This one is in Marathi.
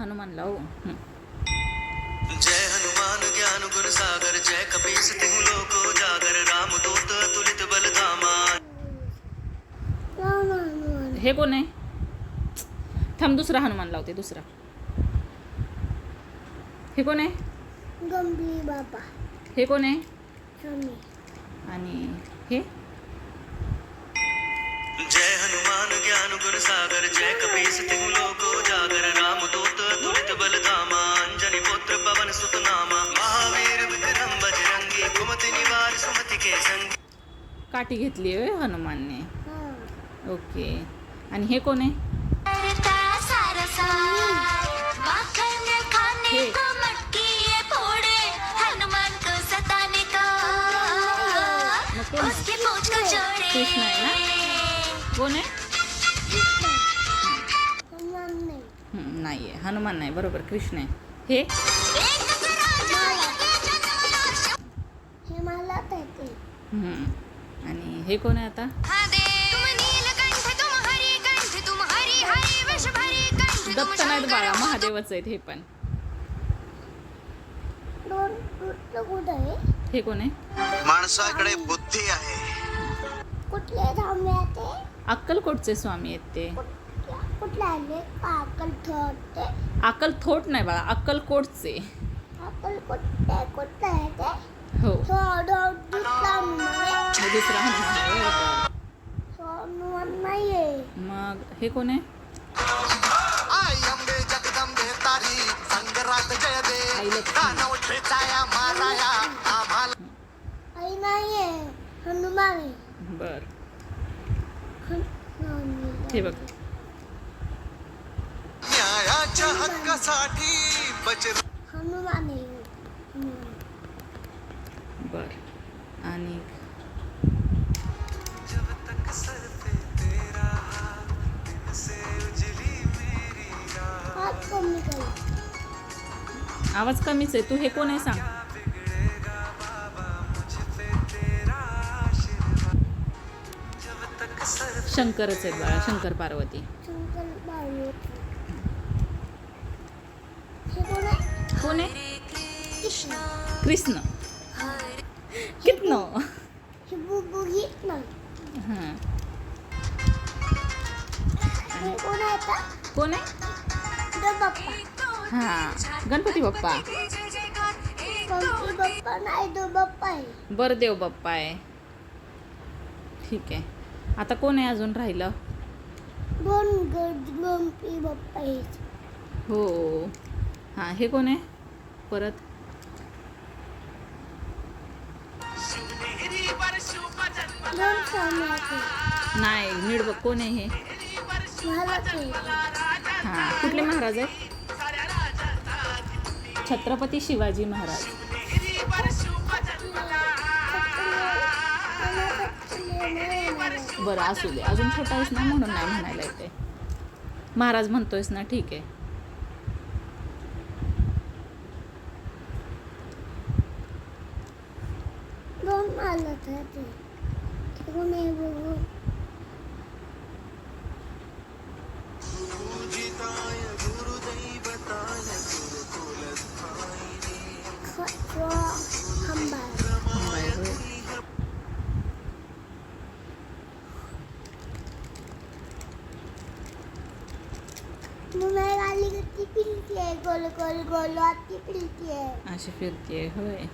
हनुमानला हो. हं. जय हनुमान ज्ञान गुण सागर जय कपीस तिहु लोको जागर राम दूत तुलित बल धामा। हे कोण आहे? थांब दुसरा हनुमान लावते दुसरा. हे कोण आहे? गंभीर बाबा. हे कोण आहे? आणि हे? जय हनुमान ज्ञान गुण सागर जय कपीस तिहु लोको काठी घेतली आहे हनुमानने? ओके. आणि हे कोण आहे? हे. आहे? कृष्ण. है ना? कोण आहे? हनुमान नाही आहे हनुमान नाही. बरोबर. कृष्ण आहे. हे? हे मला हं. कोण आहे आता? हा दत्त नाहीत बाळा महादेवच आहेत हे पण. हे कोण आहे? माणसाकडे बुद्धी आहे. कुठले धामे ते? अक्कलकोटचे स्वामी आहेत ते. अक्कल थोट नाही बाळा अक्कलकोटचे. हो. हनुमान. हे नाहीये मग हे कोण आहे? आई अंबे जगदंबे तारी संगरात जय दे आई लक्ष्मी. दानव ठेचाया माराया आम्हाला. आई नाहीये हनुमान आहे बर. हनुमान हे बघ. न्यायाच्या हक्कासाठी बजर हनुमान आहे हनुमान बर. आणि आवाज कमीच आहे. तू हे कोण आहे सांग? शंकरच आहेत बाळा शंकर पार्वती. हे कोण आहे? कृष्ण. कृष्ण. कितनो? हे कोण आहे आहे हां. गणपती बाप्पा. गणपती बाप्पा नाही बाप्पा आहे. बरदेव बाप्पा आहे ठीक आहे. आता कोण आहे अजून राहिलं? दोन गणपती बाप्पा आहेत हो. हां हे कोण आहे? परत. दोन स्वामी आहेत नाही नीट बघ कोण आहे हे? हां कुठले महाराज आहेत छत्रपती शिवाजी महाराज. बरं असू दे. अजून छोटा आहेस ना म्हणून नाही म्हणायला येते. महाराज म्हणतोयस ना ठीक आहे. दोन मुंबई गाली किती फिरती आहे गोल गोल गोल आती फिरती आहे अशी फिरते होय.